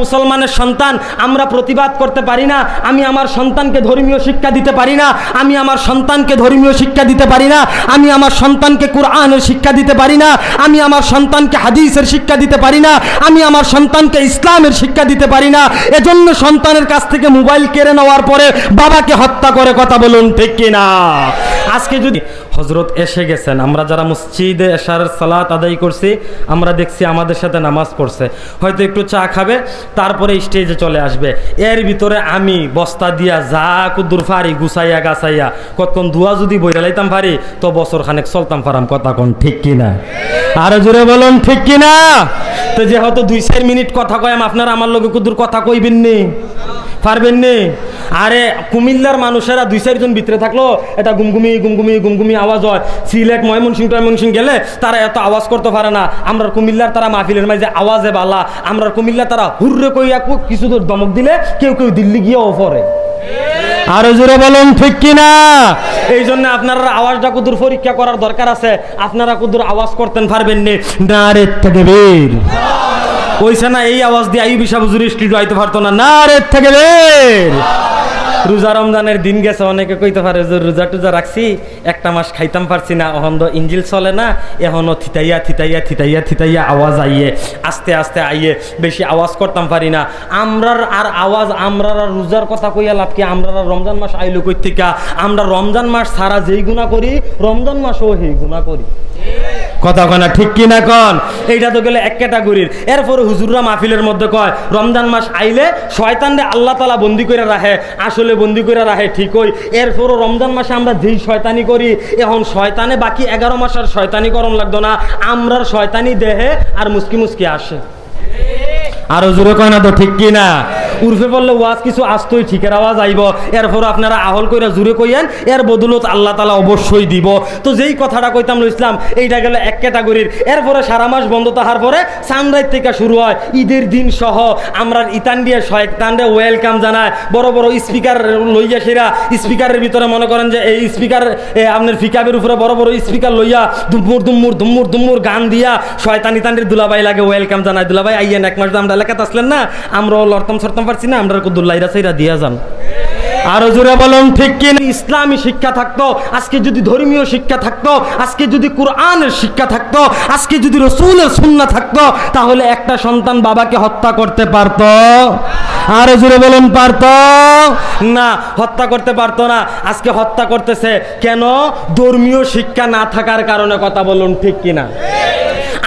মুসলমানের সন্তান, আমরা প্রতিবাদ করতে পারি না, আমি আমার সন্তানকে ধর্মীয় শিক্ষা দিতে পারি না, আমি আমার সন্তানকে ধর্মীয় শিক্ষা দিতে পারি না, আমি আমার সন্তানকে কোরআনের শিক্ষা দিতে পারি না, আমি আমার সন্তানকে হাদিসের শিক্ষা দিতে পারি না, আমি আমার সন্তানকে ইসলামের শিক্ষা দিতে পারি না। এজন্য সন্তানের কাছ থেকে মোবাইল কেড়ে নেওয়ার পরে বাবাকে হত্যা করে কথা বলুন ঠিক কিনা? আজকে যদি হজরত এসে গেছেন, আমরা যারা মসজিদে এশার সালাত আদায় করছি, আমরা দেখছি আমাদের সাথে নামাজ পড়ছে। হয়তো একটু চা খাবে তারপরে স্টেজে চলে আসবে। এর ভিতরে আমি বস্তা দিয়া যা কুদ্দুর ফারি গুছাইয়া গাছাইয়া, কতক্ষণ ধোয়া যদি বইরা লাইতাম পারি তো বছর খানেক চলতাম পারাম কথা কোন ঠিক কিনা? আরও জোরে বলুন, ঠিক কিনা? তো যেহেতু দুই চার মিনিট কথা কয়াম আপনারা আমার লগে কুদ্দুর কথা কইবেন নি? পারবেন নি? আরে, কুমিল্লার মানুষেরা দুই চারজন ভিতরে থাকল, এটা গুমগুমি গুমগুমি গুমগুমি আওয়াজ হয়। সিলেট ময়মনসিং টয়মনসিং গেলে তারা এত আওয়াজ করতে পারে না। আমরা কুমিল্লার তারা মাহফিলের মাঝে আওয়াজে বালা। আমরা কুমিল্লা তারা হুররে কইয়া কিছু দূর দমক দিলে কেউ কেউ দিল্লি গিয়েও পরে। আরও জোরে বলুন, ঠিক কিনা? এই জন্য আপনারা আওয়াজটা কুদুর পরীক্ষা করার দরকার আছে? আপনারা কুদুর আওয়াজ করতেন পারবেন নি রে থেকে বের। ওইসে না, এই আওয়াজ দিয়ে আইবি সাহ হুজুর স্টুডিও আইতে পারতো না। না রে থেকে বের। রোজা রমজানের দিন গেছে, অনেকে কইতে পারে যে রোজা টুজা রাখছি, একটা মাস খাইতাম পারছি না এখন তো ইঞ্জিল চলে না এখনও থিতাইয়া থিতাইয়া থিতাইয়া থিতাইয়া আওয়াজ আইয়ে, আস্তে আস্তে আইয়ে বেশি আওয়াজ করতাম পারি না। আমরার আর আওয়াজ, আমরার আর রোজার কথা কইয়া লাভ কি? আমরার আর রমজান মাস আইলো কই আমরা রমজান মাস সারা যেই গুণা করি, রমজান মাসও সেই গুণা করি। কথা কনা ঠিক কি না কন? এইটা তো গেলে এক ক্যাটাগরির। এরপরে হুজুররা মাহফিলের মধ্যে কয়, রমজান মাস আইলে শয়তানরে আল্লাহ তালা বন্দি করে রাখে। আসলে বন্দি করে রাখে ঠিকই এরপরও রমজান মাসে আমরা যেই শয়তানি করি, এখন শয়তানে বাকি এগারো মাস আর শয়তানি করণ লাগতো না। আমরার শয়তানি দেহে আর মুসকি মুসকি আসে। আরও জোরে কয় না তো, ঠিক কি না উর্ফে বললে ওয়াজ কিছু আসতোই ঠিকের আওয়াজ আইব। এরপর আপনারা আহল কইরা জুড়ে কইয়েন, এর বদলত আল্লাহ তালা অবশ্যই দিব। তো যেই কথাটা কইতাম ইসলাম, এইটা গেলে এক ক্যাটাগরির। এরপরে সারা মাস বন্ধ তাহার পরে সানরাইজ থেকে শুরু হয় ঈদের দিন সহ। আমরা ইতান দিয়ে শয়তানরে ওয়েলকাম জানায়। বড় বড় স্পিকার লইয়া সেরা, স্পিকারের ভিতরে মনে করেন যে এই স্পিকার আপনার ফিকাবের উপরে বড় বড় স্পিকার লইয়া দুম্মুর দুম্মুর দুম্মুর দুম্মুর গান দিয়া শয়তান ইতানরে দুলাভাই লাগে ওয়েলকাম জানায়। দুলাভাই, আইয়েন, এক মাস আমরা এলাকাতে আসলেন না, আমরাও লড়তাম সরতাম পারছি না আমরা সেইরা দিয়া যান। আরও জোরে বলুন, ঠিক কি ইসলামী শিক্ষা থাকতো, আজকে যদি ধর্মীয় শিক্ষা থাকতো, আজকে যদি কোরআনের শিক্ষা থাকতো, আজকে যদি রসুলের থাকতো, তাহলে একটা সন্তান বাবাকে হত্যা করতে পারতো। আরও জোরে বলুন, পারতো? না, হত্যা করতে পারতো না। আজকে হত্যা করতেছে, কেন? ধর্মীয় শিক্ষা না থাকার কারণে কথা বলুন, ঠিক কিনা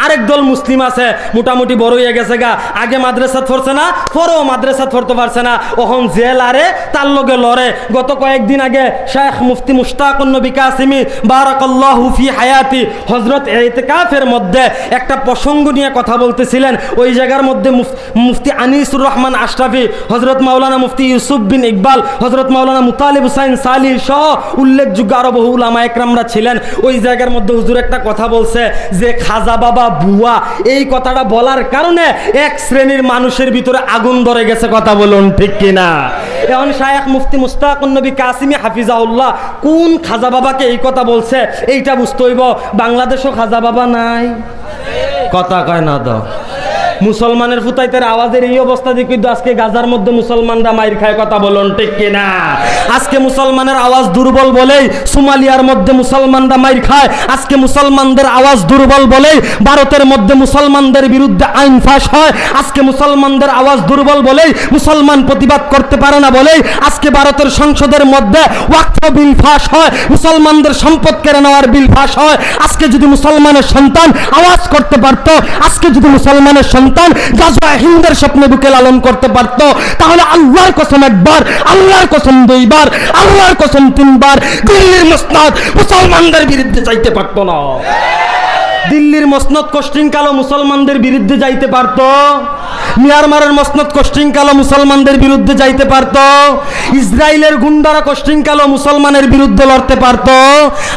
আরেক দল মুসলিম আছে, মোটামুটি বড় হয়ে গেছে গা। আগে মাদ্রাসাত পড়ছে না, পরেও মাদ্রাসাত পড়তে পারছে না। ওখন জেল আরে, তার লগে লড়ে। গত কয়েকদিন আগে শেখ মুফতি মুশতাক নবী কাসিমি, বারাকাল্লাহু ফি হায়াতি হজরত এতেকাফের মধ্যে একটা প্রসঙ্গ নিয়ে কথা বলতেছিলেন। ওই জায়গার মধ্যে মুফ- মুফতি আনিসুর রহমান আশরাফি হজরত মাওলানা মুফতি ইউসুফ বিন ইকবাল হজরত মাওলানা মুতালিব হুসাইন সালি সহ উল্লেখযোগ্য আরও বহু উলামা একরামরা ছিলেন। ওই জায়গার মধ্যে হুজুর একটা কথা বলছে যে খাজা বাবা বুয়া, এই কথাটা বলার কারণে এক শ্রেণির মানুষের ভিতরে আগুন ধরে গেছে কথা বলুন ঠিক কিনা? এখন শায়েখ মুফতি মুস্তাক নবী কাসিমি হাফিজাউল্লাহ কোন খাজা বাবাকে এই কথা বলছে, এইটা বুঝতে হইব। বাংলাদেশও খাজা বাবা নাই। কথা কয় না তো। মুসলমানের ফুতাইতের আওয়াজের এই অবস্থা দিয়ে কিন্তু আজকে গাজার মধ্যে মুসলমানরা মাইর খায় কথা বলুন, ঠিক কিনা? আজকে মুসলমানের আওয়াজ দুর্বল বলেই সোমালিয়ার মধ্যে মুসলমানরা মাইর খায়, আজকে মুসলমানদের আওয়াজ দুর্বল বলেই ভারতের মধ্যে মুসলমানদের বিরুদ্ধে আইন ফাঁস হয়, আজকে মুসলমানদের আওয়াজ দুর্বল বলেই মুসলমান প্রতিবাদ করতে পারে না বলেই আজকে ভারতের সংসদের মধ্যে ওয়াকফ বিল ফাঁস হয়, মুসলমানদের সম্পদ কেড়ে নেওয়ার বিল ফাঁস হয়। আজকে যদি মুসলমানের সন্তান আওয়াজ করতে পারত, আজকে যদি মুসলমানের সন্তান গাজওয়া হিন্দের স্বপ্নে বুকে লালন করতে পারত। তাহলে আল্লাহর কসম একবার, আল্লাহর কসম দুইবার, আল্লাহর কসম তিনবার দিল্লির মসনাদ মুসলমানদের বিরুদ্ধে যাইতে পারত না। দিল্লির মসনদ কালো মুসলমানদের বিরুদ্ধে যাইতে পারত। মিয়ানমারের মসনদ কোশ্চিনকালো মুসলমানদের বিরুদ্ধে যাইতে পারত। ইসরায়েলের গুন্ডারা কোশ্চিনকালো মুসলমানের বিরুদ্ধে লড়তে পারত।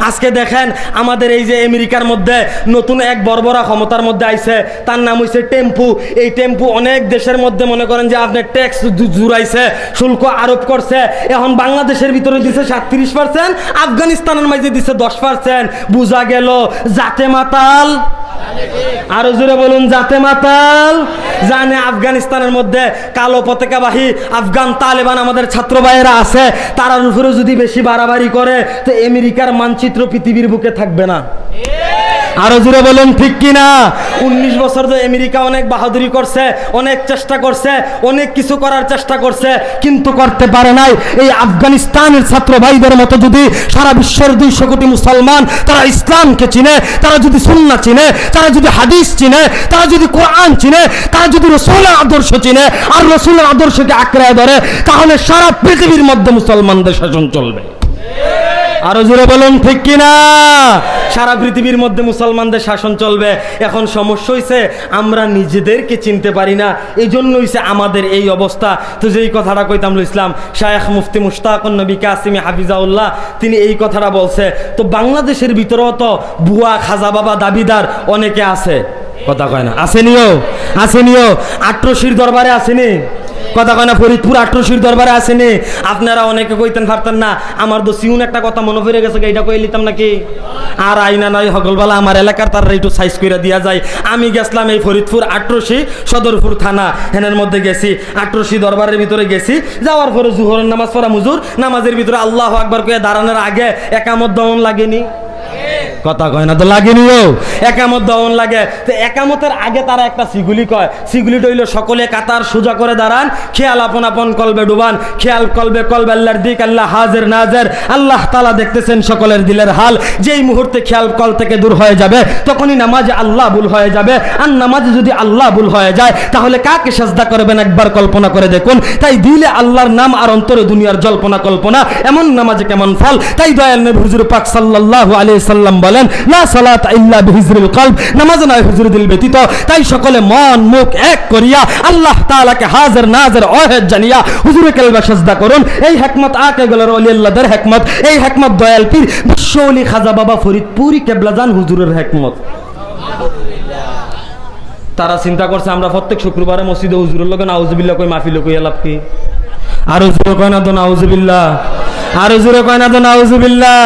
আজকে দেখেন, আমাদের এই যে আমেরিকার মধ্যে নতুন এক বর্বরা ক্ষমতার মধ্যে আইছে, তার নাম হইছে টেম্পু। এই টেম্পু অনেক দেশের মধ্যে মনে করেন যে আপনি ট্যাক্স জুড়াইছে, শুল্ক আরোপ করছে। এখন বাংলাদেশের ভিতরে দিছে সাতত্রিশ পার্সেন্ট আফগানিস্তানের মাঝে দিছে দশ পার্সেন্ট বোঝা গেল, জাতে মাতাল আরও জোরে বলুন, জাতে মাতাল। জানে আফগানিস্তানের মধ্যে কালো পতাকাবাহী আফগান তালেবান আমাদের ছাত্র ভাইয়েরা আছে। তারার উপরে যদি বেশি বাড়াবাড়ি করে, তো আমেরিকার মানচিত্র পৃথিবীর বুকে থাকবে না। আরও জুড়ে বলুন, ঠিক কিনা? উনিশ বছর ধরে আমেরিকা অনেক বাহাদুরি করছে, অনেক চেষ্টা করছে, অনেক কিছু করার চেষ্টা করছে, কিন্তু করতে পারে নাই। এই আফগানিস্তানের ছাত্র ভাইদের মতো যদি সারা বিশ্বের দুইশো কোটি মুসলমান তারা ইসলামকে চিনে, তারা যদি সুন্না চিনে, তারা যদি হাদিস চিনে, তারা যদি কোরআন চিনে, তারা যদি রসুলের আদর্শ চিনে, আর রসুলের আদর্শকে আঁকড়ায় ধরে, তাহলে সারা পৃথিবীর মধ্যে মুসলমানদের শাসন চলবে। আরও জোরে বলুন, ঠিক কিনা? সারা পৃথিবীর মধ্যে মুসলমানদের শাসন চলবে। এখন সমস্যা হয়েছে আমরা নিজেদেরকে চিনতে পারি না। এই জন্য হয়েছে আমাদের এই অবস্থা। তো যেই কথাটা কইতাম ইসলাম, শায়েখ মুফতি মুশতাক নবী কাসিমি হাফিজাউল্লাহ, তিনি এই কথাটা বলছে। তো বাংলাদেশের ভিতরেও তো বুয়া, খাজা বাবা, দাবিদার অনেকে আছে। কথা কয় না আসেনিও আসেনিও আট্রশির দরবারে আসেনি কথা কয় না, ফরিদপুর আট্রশির দরবারে আসেনি। আপনারা অনেকে কইতেন পারতেন না, আমার তো সিউন একটা কথা মনে পড়ে গেছে এটা কই লিতাম নাকি? আর আইনা নয় সকলবেলা আমার এলাকার, তার একটু সাইজ করে দিয়া যায়। আমি গেছিলাম এই ফরিদপুর আট্রশি সদরপুর থানা, হেনের মধ্যে গেছি আট্রশি দরবারের ভিতরে গেছি। যাওয়ার পরে জুহরের নামাজ পড়া মুজুর নামাজের ভিতরে আল্লাহ আকবার কয়ে দাঁড়ানোর আগে একামত দমন লাগেনি। কথা কয় না, তো লাগেনিও। একামত দমন লাগে। তো একামতের আগে তারা একটা সিগুলি কয়। সিগুলিটা হইল সকলে কাতার সোজা করে দাঁড়ান, খেয়াল আপন আপন কলবে ডুবান, খেয়াল কলবে কলবে আল্লাহর দিক, আল্লাহ হাজের নাজের। আল্লাহ তালা দেখতেছেন সকলের দিলের হাল। যেই মুহূর্তে খেয়াল কল থেকে দূর হয়ে যাবে, তখনই নামাজে আল্লাহ ভুল হয়ে যাবে। আর নামাজে যদি আল্লাহ ভুল হয়ে যায়, তাহলে কাকে সাজদা করবেন একবার কল্পনা করে দেখুন। তাই দিলে আল্লাহর নাম আর অন্তরে দুনিয়ার জল্পনা কল্পনা, এমন নামাজে কেমন ফল। তাই দয়াল নবী হুজুর পাক সাল্লাল্লাহু আলাইহি সাল্লাম বলেন, লা সালাত ইল্লা বিহিজরিল কলব নামাজ নয় হুজুর দিল ব্যতীত। তাই সকলে মন, মুখ এক করিয়া আল্লাহ তাআলাকে হাজির, নাজির ওয়াহিদ জানিয়া হুজুরে কালবা সাজদা করুন। এই হিকমত আকে গেলের ওলি আল্লাহদের হিকমত। এই হিকমত দয়াল পীর বিশ্বলি খাজা বাবা ফরিদপুরি কেবলাজান হুজুরের হিকমত। তারা চিন্তা করছে, আমরা প্রত্যেক শুক্রবারে মসজিদে হুজুরের লোকে নাউজুবিল্লাহ কই মাহফিল কই এলাপ কি? আরও জোরে কয় না তো নাউজুবিল্লাহ। আরও জোরে কয় না তো নাউজুবিল্লাহ।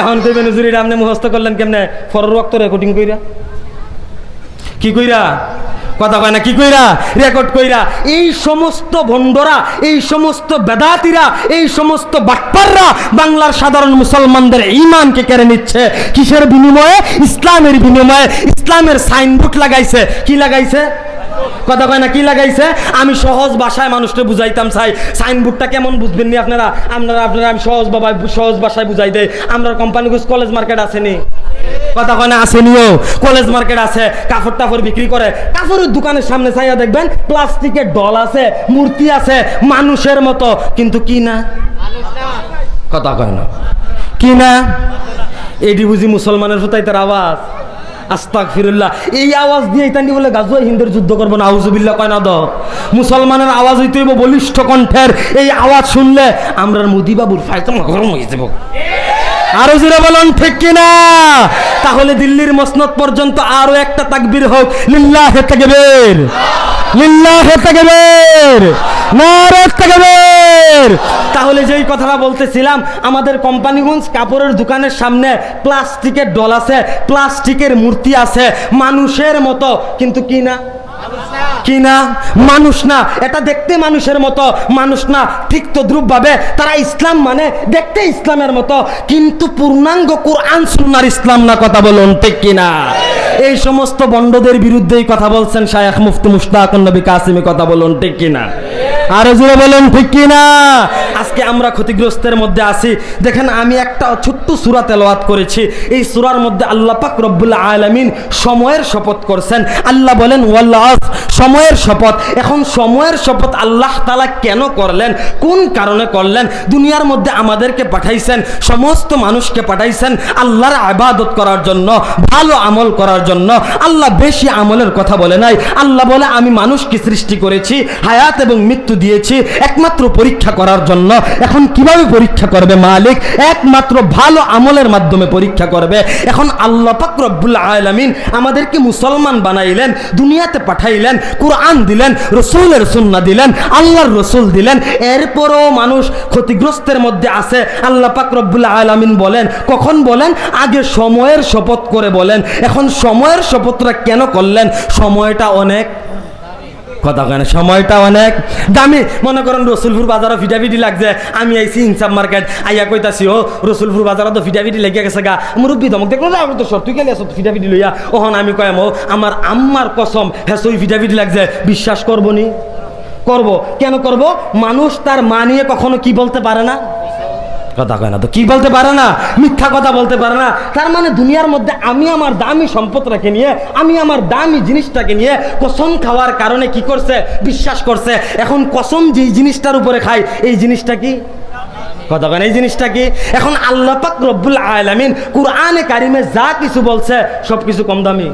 এখন কইবেন হুজুরির আপনি মুখস্থ করলেন কেমনে? ফরর রক্ত রেকর্ডিং কইরা। কি কইরা? কথা কয় না, কি কইরা? রেকর্ড কইরা। এই সমস্ত ভণ্ডরা, এই সমস্ত বেদাতিরা, এই সমস্ত বাটপাররা বাংলার সাধারণ মুসলমানদের ইমানকে কেড়ে নিচ্ছে। কিসের বিনিময়ে? ইসলামের বিনিময়ে। ইসলামের সাইনবোর্ড লাগাইছে। কি লাগাইছে? কথা কয় না, কি লাগাইছে? আমি সহজ ভাষায় মানুষকে বুঝাইতাম চাই সাইনবোর্ডটা কেমন বুঝবেন নি আপনারা? আপনারা আপনারা আমি সহজ বাবা সহজ ভাষায় বুঝাই দেয় আমরা কোম্পানিগুজ কলেজ মার্কেট আসেনি। কথা কয় না, আসেনিও। কলেজ মার্কেট আছে, কাপড় টাপড় বিক্রি করে। কাপড়ের দোকানের সামনে চাইয়া দেখবেন, প্লাস্টিকের ডল আছে, মূর্তি আছে, মানুষের মতো। কিন্তু কি না? কথা কয় না। কি না? এটি বুঝি মুসলমানের ফুতাইতার আওয়াজ। আস্তাক ফিরুল্লাহ এই আওয়াজ দিয়ে ইতানি বলে গাজুয়া হিন্দের যুদ্ধ করব না। আউজুবিল্লা কয়, না দ। মুসলমানের আওয়াজ হইতে হইব বলিষ্ঠ কণ্ঠের। এই আওয়াজ শুনলে আমরা মোদিবাবুর ফায়তম গরম হয়ে যাব। আরও জোরে বলুন, ঠিক কিনা তাহলে দিল্লির মসনদ পর্যন্ত আরও একটা তাকবির হোক। লিল্লাহ তাকবীর। তাহলে যেই কথাটা বলতেছিলাম, আমাদের কোম্পানিগঞ্জ কাপড়ের দোকানের সামনে প্লাস্টিকের ডল আছে, প্লাস্টিকের মূর্তি আছে, মানুষের মতো, কিন্তু কি না? কি না? মানুষ না। এটা দেখতে মানুষের মতো। মানুষ না। ঠিক তো দ্রুপভাবে তারা ইসলাম মানে দেখতে ইসলামের মতো। কিন্তু পূর্ণাঙ্গ কোরআন, সুন্নার ইসলাম না, কথা বলুন, ঠিক কিনা এই সমস্ত বন্ডদের বিরুদ্ধেই কথা বলছেন শায়েখ মুফতি মুশতাক নবী কাসিমি, কথা বলুন, ঠিক কিনা আরও জোরে বলেন, ঠিক কিনা? আজকে আমরা ক্ষতিগ্রস্তের মধ্যে আছি। দেখেন, আমি একটা ছোট্ট সুরা তেলাওয়াত করেছি। এই সুরার মধ্যে আল্লাহ পাক রব্বুল আলামিন সময়ের শপথ করছেন। আল্লাহ বলেন ওয়াল্লাহ সময়ের শপথ। এখন সময়ের শপথ আল্লাহ তালা কেন করলেন? কোন কারণে করলেন? দুনিয়ার মধ্যে আমাদেরকে পাঠাইছেন, সমস্ত মানুষকে পাঠাইছেন আল্লাহর আবাদত করার জন্য, ভালো আমল করার জন্য। আল্লাহ বেশি আমলের কথা বলে নাই। আল্লাহ বলে, আমি মানুষকে সৃষ্টি করেছি, হায়াত এবং মৃত্যু দিয়েছি, একমাত্র পরীক্ষা করার জন্য। এখন কীভাবে পরীক্ষা করবে মালিক? একমাত্র ভালো আমলের মাধ্যমে পরীক্ষা করবে। এখন আল্লাহ পাক রব্বুল আলামিন আমাদেরকে মুসলমান বানাইলেন, দুনিয়াতে পাঠাইলেন কোরআন দিলেন, রসুলের সুন্না দিলেন, আল্লাহর রসুল দিলেন। এরপরও মানুষ ক্ষতিগ্রস্তের মধ্যে আছে। আল্লাহ পাক রব্বুল্লাহ আলামিন বলেন, কখন বলেন? আগে সময়ের শপথ করে বলেন। এখন সময়ের শপথটা কেন করলেন? সময়টা অনেক কথা কেন সময়টা অনেক। দামি, মনে করেন রসুলপুর বাজারও ফিটাফিটি লাগছে। আমি আইসি ইনসাম মার্কেট, আইয়া কইতাছি, ও, রসুলপুর বাজারও তো ফিটাফিটি লেগে গেছে গা। মুরব্বী দমক দেখল, না তো সর তুই গেলে ফিটাফিটি লইয়া। ওহন, আমি কয়াম, ও, আমার আম্মার কসম হ্যাঁ সই লাগছে। বিশ্বাস করব নি? করব। কেন করব? মানুষ তার মা নিয়ে কখনো কি বলতে পারে না? কথা কয় না তো। কি বলতে পারে না? মিথ্যা কথা বলতে পারে না। তার মানে দুনিয়ার মধ্যে আমি আমার দামি সম্পদটাকে নিয়ে, আমি আমার দামি জিনিসটাকে নিয়ে কসম খাওয়ার কারণে কি করছে? বিশ্বাস করছে। এখন কসম যেই জিনিসটার উপরে খায়, এই জিনিসটা কি? কথা কেন এই জিনিসটা কি? এখন আল্লাহ পাক রব্বুল আলামিন কুরআনে কারিমে যা কিছু বলছে সব কিছু কম দামি।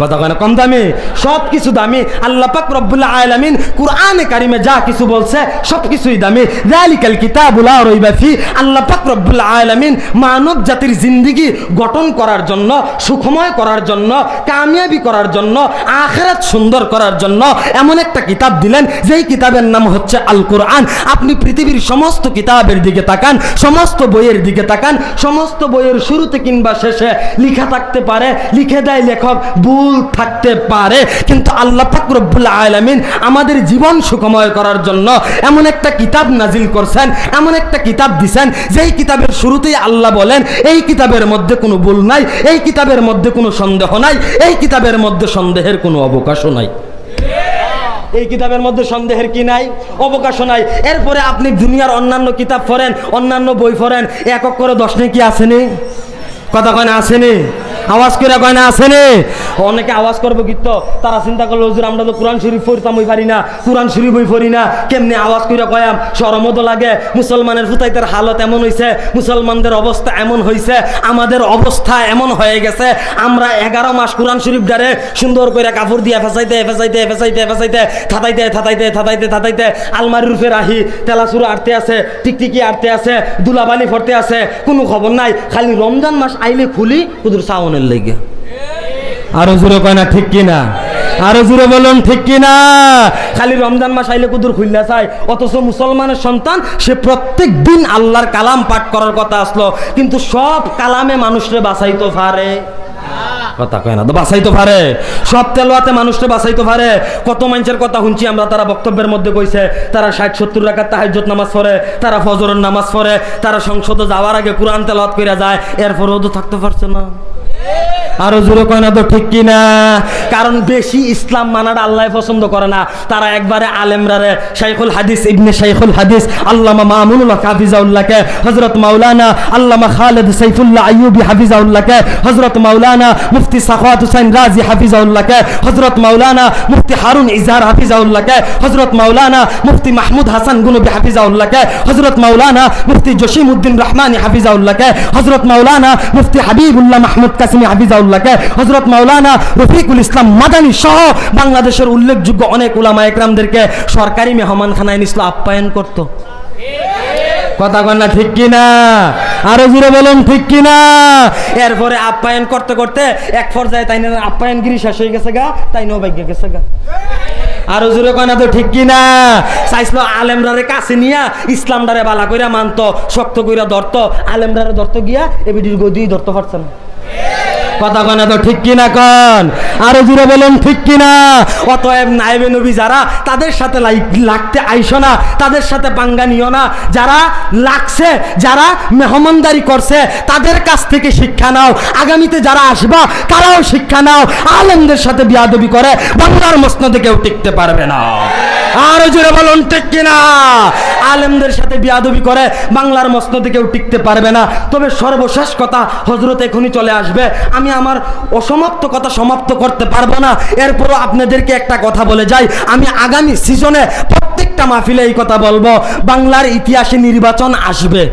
কথা কেন কম দামি? সব কিছু দামি। আল্লাহ পাক রব্বুল আলামিন কুরআনে কারিমে যা কিছু বলছে সব কিছুই দামি। যালিকাল কিতাবুল লা রাইবা ফি। আল্লাহ পাক রব্বুল আলামিন মানব জাতির জিন্দেগি গঠন করার জন্য, সুখময় করার জন্য, কামিয়াবি করার জন্য, আখিরাত সুন্দর করার জন্য এমন একটা কিতাব দিলেন, যেই কিতাবের নাম হচ্ছে আল কোরআন আপনি পৃথিবীর সমস্ত কিতাবের দিকে তাকান, সমস্ত বইয়ের দিকে তাকান, সমস্ত বইয়ের শুরুতে কিংবা শেষে লিখা থাকতে পারে। লিখে দেয় লেখক ভুল থাকতে পারে, কিন্তু আল্লাহ পাক রব্বুল আলামিন আমাদের জীবন সুখময় করার জন্য এমন একটা কিতাব নাজিল করছেন, এমন একটা কিতাব দিছেন, যেই কিতাবের শুরুতেই আল্লাহ বলেন, এই কিতাবের মধ্যে কোনো ভুল নাই, এই কিতাবের মধ্যে কোনো সন্দেহ নাই, এই কিতাবের মধ্যে সন্দেহের কোনো অবকাশও নাই। এই কিতাবের মধ্যে সন্দেহের কি নাই? অবকাশ নাই। এরপরে আপনি দুনিয়ার অন্যান্য কিতাব পড়েন, অন্যান্য বই পড়েন একক করে দশ কি আসেনি কথা কয় না আসেনি আওয়াজ করে কয় না আসেনি অনেকে আওয়াজ করব গীত তারা চিন্তা করল, হুজুর, আমরা তো কোরআন শরীফ পড়তাম, ওই পারি না। কোরআন শরীফ বই পড়ি না। কেমনি আওয়াজ করে কয়াম সরমতো লাগে। মুসলমানের ফুতাইতের হালত এমন হয়েছে মুসলমানদের অবস্থা এমন হয়েছে আমাদের অবস্থা এমন হয়ে গেছে। আমরা এগারো মাস কোরআন শরীফ ডারে সুন্দর করে কাপড় দিয়ে ফেসাইতে ফেসাইতে ফেসাইতে ফেসাইতে, থাতাইতে থাতাইতে থাতাইতে থাতাইতে আলমারির উপরে আহি তেলাচুরো আটতে আছে, টিকটিকি আটতে আছে, দুলাবালি ফরতে আছে, কোনো খবর নাই। খালি রমজান মাস আইলে খুলি কুদুর সাউনের লেগে। আরও জোরে কয় না, ঠিক কিনা? আরও জোরে বলুন, ঠিক কিনা? খালি রমজান মাস আইলে কুদুর খুললা চাই অথচ মুসলমানের সন্তান, সে প্রত্যেক দিন আল্লাহর কালাম পাঠ করার কথা আসলো। কিন্তু সব কালামে মানুষরে বাঁচাইতে পারে কথা কয় না, তো বাঁচাইতে পারে সব তেলোয়াতে পারে কত মানুষের কথা শুনছি আমরা, তারা বক্তব্যের মধ্যে কইছে, তারা ষাট সত্তর রাখার তাহাজ্জত নামাজ পড়ে, তারা ফজরের নামাজ পড়ে, তারা সংসদে যাওয়ার আগে কোরআন তেলাওয়াত করে যায় এরপরেও তো থাকতে পারছে না। আরও জোরে কয় না তো ঠিক কি না কারণ বেশি ইসলাম মানাটা আল্লাহ পছন্দ করে না। তারা একবারে আলেমরারে শাইখুল হাদিস, ইবনে শাইখুল হাদিস, আল্লামা মামুনুল্লাহ হাফিজাউল্লাহকে হজরত মাওলানা আল্লামা খালেদ সাইফুল্লাহ আইয়ুবি হাফিজাউল্লাহকে হজরত মাওলানা মুফতি সাখাওয়াত হুসাইন রাজি হাফিজাউল্লাহকে হজরত মাওলানা মুফতি হারুন ইজহার হাফিজাউল্লাহকে হজরত মাওলানা মুফতি মাহমুদ হাসান গুনবি হাফিজাউল্লাহকে হজরত মাওলানা মুফতি জসিম উদ্দিন রহমানি হাফিজাউল্লাহকে হজরত মাওলানা মুফতি হাবিবুল্লাহ মাহমুদ কাসিমি হাফিজাউল্লাহকে হজরত মাওলানা রফিকুল ইসলাম মাদানী সহ বাংলাদেশের উল্লেখযোগ্য অনেক উলামা একরামদেরকে সরকারি মেহমানখানায় নিছিল আপ্যায়ন করত। কথা কন না ঠিক কিনা? আরও জুড়ে বলুন ঠিক কিনা? এরপরে আপ্যায়ন করতে করতে এক পর্যায়ে তাই আপ্যায়নগিরি শেষ হয়ে গেছে গা, তাই নো ভাগ্য গেছে গা। আরও জোরে কয় না তো ঠিক কিনা? চাইছিল আলেমরারে কাছে নিয়া ইসলামটারে বালা কইরা মানত, শক্ত কইরা ধরত, আলেমরারে ধরত গিয়া এবিডির গদি ধরতে পারছে না। কথা কনে তো ঠিক কিনা কন? আরও জুড়ে বলুন, ঠিক কিনা? অতএব নাইবে নবী যারা, তাদের সাথে লাগতে আইসো না, তাদের সাথে পাঙ্গা নিও না। যারা লাগছে, যারা মেহমানদারি করছে, তাদের কাছ থেকে শিক্ষা নাও। আগামীতে যারা আসবা, তারাও শিক্ষা নাও। আলেমদের সাথে বিয়াদবি করে বাংলার মসনদে কেউ টিকতে পারবে না। আরও জোরে বলুন, ঠিক কিনা? আলেমদের সাথে বিয়াদবি করে, বাংলার মসনদে কেউ টিকতে পারবে না। তবে সর্বশেষ কথা হজরত এখনই চলে আসবে। আমি আমার অসমাপ্ত কথা সমাপ্ত করতে পারব না। এরপরও আপনাদেরকে একটা কথা বলে যাই। আমি আগামী সিজনে প্রত্যেকটা মাহফিলে এই কথা বলব। বাংলার ইতিহাসে নির্বাচন আসবে।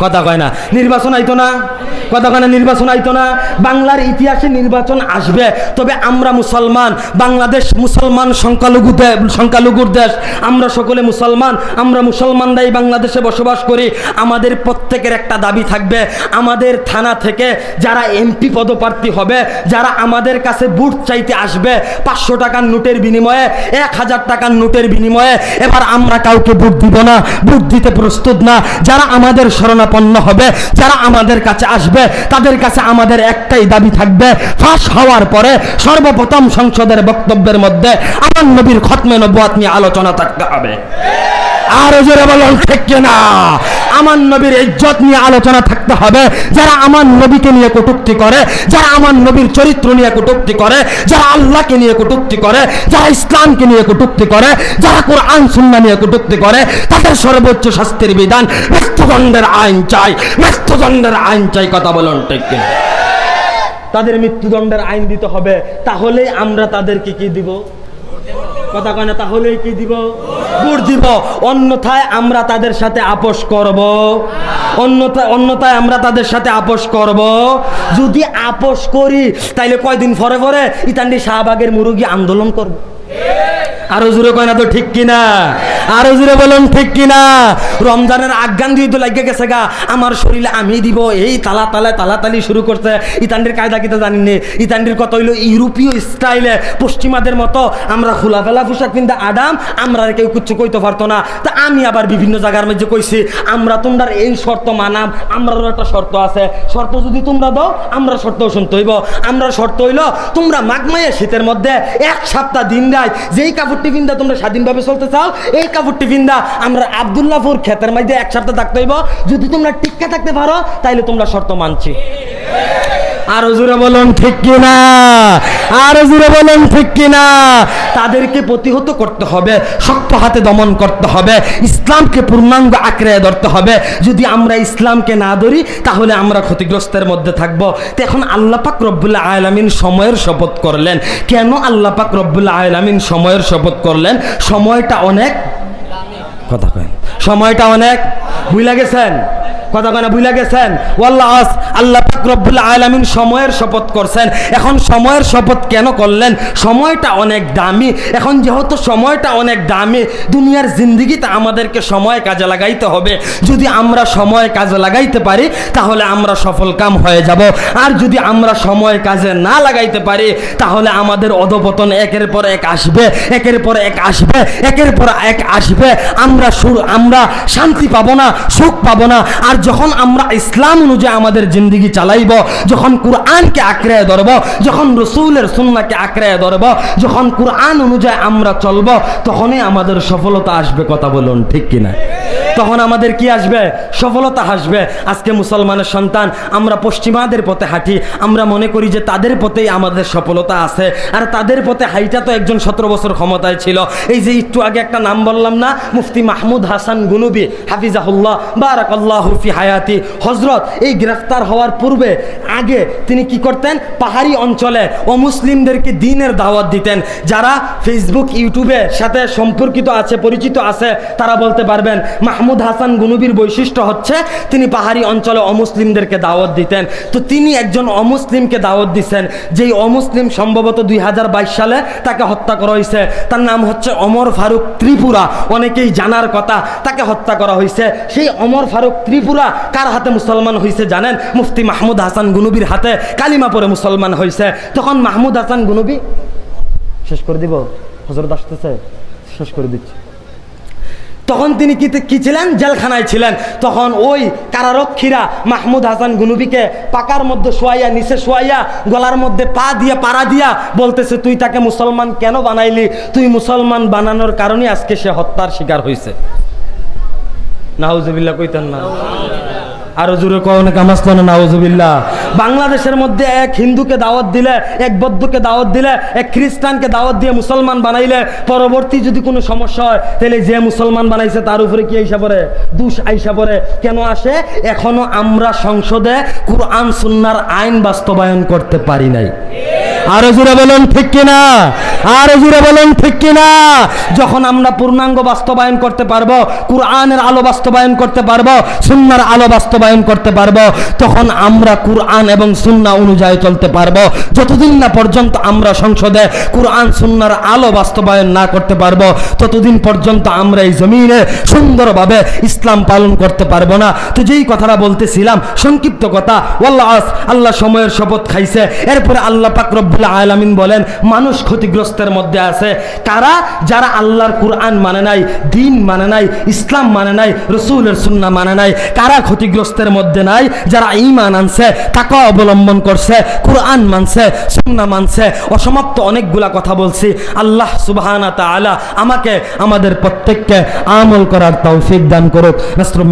কথা কয় না। নির্বাচন আইতো না? কথা কয় না নির্বাচন আইতো না? বাংলার ইতিহাসে নির্বাচন আসবে। তবে আমরা মুসলমান, বাংলাদেশ মুসলমান সংখ্যালঘু সংখ্যালঘুর দেশ। আমরা সকলে মুসলমান, আমরা মুসলমানরাই বাংলাদেশে বসবাস করি। আমাদের প্রত্যেকের একটা দাবি থাকবে, আমাদের থানা থেকে যারা এমপি পদপ্রার্থী হবে, যারা আমাদের কাছে বুট চাইতে আসবে, পাঁচশো টাকার নোটের বিনিময়ে, এক হাজার টাকার নোটের বিনিময়ে, এবার আমরা কাউকে বুট দিব না, বুট দিতে প্রস্তুত না। যারা আমাদের শরণাপন্ন হবে, যারা আমাদের কাছে আসবে থাকবে, তাদের কাছে আমাদের একটাই দাবি থাকবে, ফাঁস হওয়ার পরে সর্বপ্রথম সংসদের বক্তব্যের মধ্যে আমার নবীর খতমে নব্বাত নিয়ে আলোচনা থাকতে হবে। আর জোরে বলুন, ঠিক না আমার নবীর ইজ্জত নিয়ে আলোচনা থাকতে হবে। যারা আমার নবীকে নিয়ে কটুক্তি করে, যারা আমার নবীর চরিত্র নিয়ে কটুক্তি করে, যারা আল্লাহকে নিয়ে কটুক্তি করে, যারা ইসলামকে নিয়ে কটুক্তি করে, যারা কোরআন, সুন্নাহ নিয়ে কটুক্তি করে, তাদের সর্বোচ্চ শাস্তির বিধান মৃত্যুদণ্ডের আইন চাই। মৃত্যুদণ্ডের আইন চাই, কথা বলুন ঠিক তাদের মৃত্যুদণ্ডের আইন দিতে হবে। তাহলে আমরা তাদেরকে কি দিব? কথা কয় না, তাহলেই কি দিব? ভোট দিব। অন্যথায় আমরা তাদের সাথে আপোষ করব। অন্যথায় অন্যথায় আমরা তাদের সাথে আপোষ করব। যদি আপোষ করি, তাইলে কয়দিন পরে পরে ইতান্ডি শাহবাগের মুরুগি আন্দোলন করব। আরও জোরে কয় না তো ঠিক কিনা? আরও জোরে বলুন ঠিক কিনা? রমজানের আজ্ঞান দিয়ে তো লাগিয়ে গেছে গা। আমার শরীরে আমি দিব। এই তালা তালা তালা তালি শুরু করছে। ইতান্ডির কায়দা কিতা জানি নে ইতান্ডির কত হইল ইউরোপীয় স্টাইলে পশ্চিমাদের মতো। আমরা খোলা ফেলা পোশাক কিনতে আডাম আমরা কেউ কিচ্ছু কইতে পারতো না। তা আমি আবার বিভিন্ন জায়গার মধ্যে কইছি, আমরা তোমরা এই শর্ত মানাম। আমরারও একটা শর্ত আছে। শর্ত যদি তোমরা দাও, আমরা শর্ত শুনতে হইব। আমরা শর্ত হইল, তোমরা মাঘ মাঘমাইয়া শীতের মধ্যে এক সপ্তাহ দিন রায় যেই কাপড়টি পিন্দা তোমরা স্বাধীনভাবে চলতে চাও, এই কাপড়টি পিন্দা আমরা আবদুল্লাপুর খেতের মধ্যে এক সপ্তাহ থাকতে হইব। যদি তোমরা টিক্কা থাকতে পারো, তাইলে তোমরা শর্ত মানছি। আরও জোরে বলুন, ঠিক কিনা? আরও জোরে বলুন, ঠিক কিনা? তাদেরকে প্রতিহত করতে হবে, শক্ত হাতে দমন করতে হবে, ইসলামকে পূর্ণাঙ্গ আঁকড়ে ধরতে হবে। যদি আমরা ইসলামকে না ধরি, তাহলে আমরা ক্ষতিগ্রস্তের মধ্যে থাকব। তো এখন আল্লাহ পাক রব্বুল্লাহ আলামিন সময়ের শপথ করলেন। কেন আল্লাহ পাক রব্বুল্লাহ আলামিন সময়ের শপথ করলেন? সময়টা অনেক কথা কেন সময়টা অনেক বুঝলা গেছেন? কথা কেন বুঝলা গেছেন? ওয়াল্লাহ, আস আল্লাহ পাক রব্বুল আলামিন সময়ের শপথ করছেন। এখন সময়ের শপথ কেন করলেন? সময়টা অনেক দামি। এখন যেহেতু সময়টা অনেক দামি, দুনিয়ার জিন্দিগিতে আমাদেরকে সময় কাজে লাগাইতে হবে। যদি আমরা সময় কাজে লাগাইতে পারি, তাহলে আমরা সফল কাম হয়ে যাব। আর যদি আমরা সময় কাজে না লাগাইতে পারি, তাহলে আমাদের অধপতন একের পর এক আসবে, একের পর এক আসবে, একের পর এক আসবে। আমরা সুর, আমরা শান্তি পাবো না, সুখ পাবো না। আর যখন আমরা ইসলাম অনুযায়ী আমাদের জিন্দগি চালাইব, যখন কোরআনকে আঁকড়ে ধরব, যখন রসুলের সুন্নাকে আঁকড়ে ধরব, যখন কোরআন অনুযায়ী আমরা চলব, তখনই আমাদের সফলতা আসবে, কথা বলুন ঠিক কিনা? তখন আমাদের কি আসবে? সফলতা আসবে। আজকে মুসলমানের সন্তান, আমরা পশ্চিমাদের পথে হাঁটি, আমরা মনে করি যে তাদের পথেই আমাদের সফলতা আছে। আর তাদের পথে হাইটা তো একজন সতেরো বছর ক্ষমতায় ছিল। এই যে একটু আগে একটা নাম বললাম না, মুফতি মাহমুদ হাসান গুনুবি, হাফিজাহুল্লাহ, বারাকাল্লাহ হুফি হায়াতি। হজরত এই গ্রেফতার হওয়ার পূর্বে আগে তিনি কি করতেন? পাহাড়ি অঞ্চলে অমুসলিমদেরকে দিনের দাওয়াত দিতেন। যারা ফেসবুক ইউটিউবে সাথে সম্পর্কিত আছে, পরিচিত আছে, তারা বলতে পারবেন, মাহমুদ হাসান গুনুবির বৈশিষ্ট্য হচ্ছে তিনি পাহাড়ি অঞ্চলে অমুসলিমদেরকে দাওয়াত দিতেন। তো তিনি একজন অমুসলিমকে দাওয়াত দিচ্ছেন যেই অমুসলিম সম্ভবত দুই সালে তাকে হত্যা করা হয়েছে। তার নাম হচ্ছে অমর ফারুক ত্রিপুরা। অনেকেই জানার কথা, তাকে হত্যা করা হয়েছে। সেই অমর ফারুক ত্রিপুরা কার হাতে মুসলমান হয়েছে জানেন? মুফতি মাহমুদ হাসান গুনুবির হাতে কালিমা পরে মুসলমান হয়েছে। তখন মাহমুদ হাসান গুনুবি শেষ করে দিব। হজরত আসতেছে। শেষ করে দিচ্ছি। তখন তিনি কি ছিলেন? জেলখানায় ছিলেন। তখন ওই কারারক্ষীরা মাহমুদ হাসান গুনুবিকে পাকার মধ্যে শোয়াইয়া, নিচে শোয়াইয়া, গলার মধ্যে পা দিয়ে, পাড়া দিয়া বলতেছে, তুই তাকে মুসলমান কেন বানাইলি? তুই মুসলমান বানানোর কারণে আজকে সে হত্যার শিকার হয়েছে নাহজবিল্লা কইতেন না। আরও জোরে কও না কামাসলো না নাউজুবিল্লাহ। বাংলাদেশের মধ্যে এক হিন্দুকে দাওয়াত দিলে, এক বৌদ্ধকে দাওয়াত দিলে, এক খ্রিস্টানকে দাওয়াত দিয়ে মুসলমান বানাইলে, পরবর্তী যদি কোনো সমস্যা হয়, তাহলে যে মুসলমান বানাইছে তার উপরে কি আইসা পড়ে? দুষ আইসা পড়ে। কেন আসে? এখনও আমরা সংসদে কোরআন, সুন্নার আইন বাস্তবায়ন করতে পারি নাই। আরও জোরে বলুন, ঠিক কিনা? আরও জোরে বলুন, ঠিক কিনা? যখন আমরা পূর্ণাঙ্গ বাস্তবায়ন করতে পারব, কুরআনের আলো বাস্তবায়ন করতে পারব, সুন্নার আলো বাস্তবায়ন করতে পারব, তখন আমরা কুরআন এবং সুন্না অনুযায়ী চলতে পারব। যতদিন না পর্যন্ত আমরা সংসদে কুরআন, সুন্নার আলো বাস্তবায়ন না করতে পারব, ততদিন পর্যন্ত আমরা এই জমিনে সুন্দরভাবে ইসলাম পালন করতে পারব না। তো যেই কথাটা বলতেছিলাম, সংক্ষিপ্ত কথা, ওয়াল্লাহ, আল্লাহ সময়ের শপথ খাইছে, এরপরে আল্লাহ পাক রব্বুল রব্বুল আলামিন বলেন, মানুষ ক্ষতিগ্রস্তের মধ্যে আছে। কারা? যারা আল্লাহর কুরআন মানে নাই, দিন মানে নাই, ইসলাম মানে নাই, রসুলের সুন্না মানে নাই। কারা ক্ষতিগ্রস্তের মধ্যে নাই? যারা ইমান আনছে তাকে অবলম্বন করছে, কুরআন মানছে সুন্না মানছে। অসমাপ্ত অনেকগুলা কথা বলছি। আল্লাহ সুবহানা তাআলা আমাকে, আমাদের প্রত্যেককে আমল করার তৌফিক দান করুক। নাসরুম